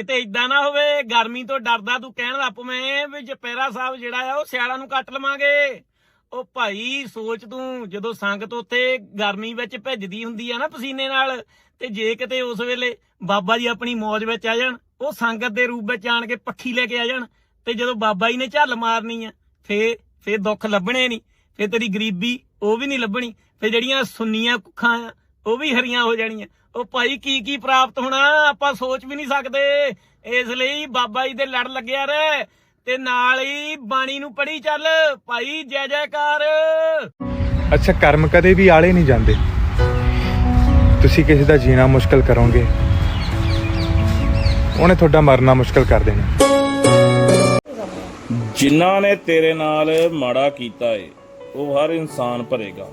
ਕਿਤੇ ਇਦਾਂ ਨਾ ਹੋਵੇ, ਗਰਮੀ ਤੋਂ ਡਰਦਾ ਤੂੰ ਕਹਿਣ ਲੱਪ ਮੈਂ ਵੀ ਜਪੈਰਾ ਸਾਹਿਬ ਜਿਹੜਾ ਆ, ਉਹ ਸਿਆਲਾਂ ਨੂੰ ਕੱਟ ਲਵਾਂਗੇ। ਉਹ ਭਾਈ ਸੋਚ ਤੂੰ, ਜਦੋਂ ਸੰਗਤ ਉੱਥੇ ਗਰਮੀ ਵਿੱਚ ਭਿੱਜਦੀ ਹੁੰਦੀ ਆ ਨਾ ਪਸੀਨੇ ਨਾਲ, ਤੇ ਜੇ ਕਿਤੇ ਉਸ ਵੇਲੇ ਬਾਬਾ ਜੀ ਆਪਣੀ ਮੌਜ ਵਿੱਚ ਆ ਜਾਣ, ਉਹ ਸੰਗਤ ਦੇ ਰੂਪ ਵਿੱਚ ਆਣ ਕੇ ਪੱਖੀ ਲੈ ਕੇ ਆ ਜਾਣ, ਤੇ ਜਦੋਂ ਬਾਬਾ ਜੀ ਨੇ ਝੱਲ ਮਾਰਨੀ ਆ, ਫੇਰ ਫੇਰ ਦੁੱਖ ਲੱਭਣੇ ਨਹੀਂ, ਫੇਰ ਤੇਰੀ ਗਰੀਬੀ ਉਹ ਵੀ ਨਹੀਂ ਲੱਭਣੀ, ਫੇਰ ਜਿਹੜੀਆਂ ਸੁੰਨੀਆਂ ਕੁੱਖਾਂ ਆ ਉਹ ਵੀ ਹਰੀਆਂ ਹੋ ਜਾਣੀਆਂ। ਉਹ ਭਾਈ ਕੀ ਕੀ ਪ੍ਰਾਪਤ ਹੋਣਾ ਆਪਾਂ ਸੋਚ ਵੀ ਨਹੀਂ ਸਕਦੇ। ਇਸ ਲਈ ਬਾਬਾ ਜੀ ਦੇ ਲੜ ਲੱਗਿਆ ਰਹਿ ਤੇ ਨਾਲ ਹੀ ਬਾਣੀ ਨੂੰ ਪੜੀ ਚੱਲ। ਭਾਈ ਜੈ ਜੈਕਾਰ। ਅੱਛਾ ਕਰਮ ਕਦੇ ਵੀ ਆਲੇ ਨਹੀਂ ਜਾਂਦੇ। ਤੁਸੀਂ ਕਿਸੇ ਦਾ ਜੀਣਾ ਮੁਸ਼ਕਲ ਕਰੋਗੇ। ਉਹਨੇ ਤੁਹਾਡਾ ਮਰਨਾ ਮੁਸ਼ਕਲ ਕਰ ਦੇਣਾ। ਜਿਨ੍ਹਾਂ ਨੇ ਤੇਰੇ ਨਾਲ ਮਾੜਾ ਕੀਤਾ ਏ ਉਹ ਹਰ ਇਨਸਾਨ ਭਰੇਗਾ।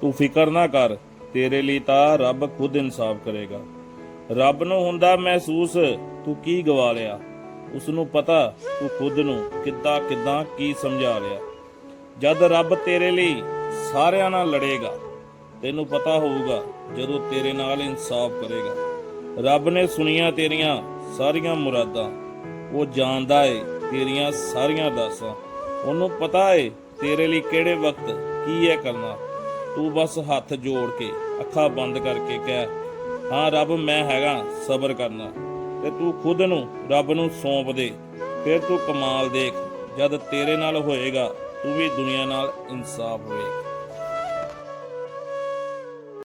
ਤੂੰ ਫਿਕਰ ਨਾ ਕਰ ਤੇਰੇ ਲਈ ਤਾਂ ਰੱਬ ਖੁਦ ਇਨਸਾਫ ਕਰੇਗਾ। ਰੱਬ ਨੂੰ ਹੁੰਦਾ ਮਹਿਸੂਸ, ਤੂੰ ਕੀ ਗਵਾ ਲਿਆ? ਉਸ ਨੂੰ ਪਤਾ ਤੂੰ ਖੁਦ ਨੂੰ ਕਿੱਦਾਂ ਕਿੱਦਾਂ ਕੀ ਸਮਝਾ ਲਿਆ ਜਦ ਰੱਬ ਤੇਰੇ ਲਈ ਸਾਰਿਆਂ ਨਾਲ ਲੜੇਗਾ, ਤੈਨੂੰ ਪਤਾ ਹੋਊਗਾ ਜਦੋਂ ਤੇਰੇ ਨਾਲ ਇਨਸਾਫ ਕਰੇਗਾ। ਰੱਬ ਨੇ ਸੁਣੀਆਂ ਤੇਰੀਆਂ ਸਾਰੀਆਂ ਮੁਰਾਦਾਂ, ਉਹ ਜਾਣਦਾ ਏ ਤੇਰੀਆਂ ਸਾਰੀਆਂ ਦਾਸਾਂ। ਉਹਨੂੰ ਪਤਾ ਏ ਤੇਰੇ ਲਈ ਕਿਹੜੇ ਵਕਤ ਕੀ ਹੈ ਕਰਨਾ। ਤੂੰ ਬਸ ਹੱਥ ਜੋੜ ਕੇ, ਅੱਖਾਂ ਬੰਦ ਕਰਕੇ ਕਹਿ, ਹਾਂ ਰੱਬ, ਮੈਂ ਹੈਗਾ, ਸਬਰ ਕਰਨਾ। ਤੇ ਤੂੰ ਖੁਦ ਨੂੰ, ਰੱਬ ਨੂੰ ਸੌਂਪ ਦੇ। ਫਿਰ ਤੂੰ ਕਮਾਲ ਦੇਖ, ਜਦ ਤੇਰੇ ਨਾਲ ਹੋਏਗਾ, ਤੂੰ ਵੀ ਦੁਨੀਆ ਨਾਲ ਇਨਸਾਫ ਹੋਏਗਾ